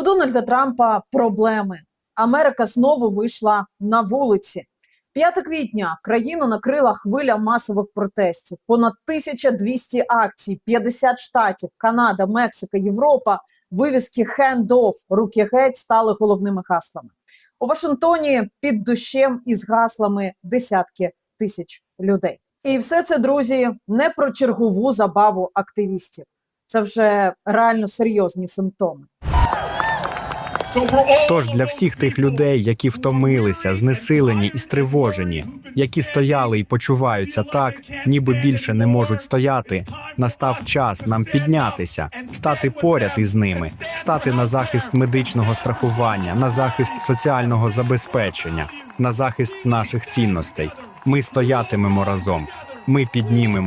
У Дональда Трампа проблеми. Америка знову вийшла на вулиці. 5 квітня країну накрила хвиля масових протестів. Понад 1200 акцій, 50 штатів, Канада, Мексика, Європа. Вивіски «Hand-off», руки геть стали головними гаслами. У Вашингтоні під дощем із гаслами десятки тисяч людей. І все це, друзі, не про чергову забаву активістів. Це вже реально серйозні симптоми. Тож для всіх тих людей, які втомилися, знесилені і стривожені, які стояли і почуваються так, ніби більше не можуть стояти, настав час нам піднятися, стати поряд із ними, стати на захист медичного страхування, на захист соціального забезпечення, на захист наших цінностей. Ми стоятимемо разом. Ми піднімемо.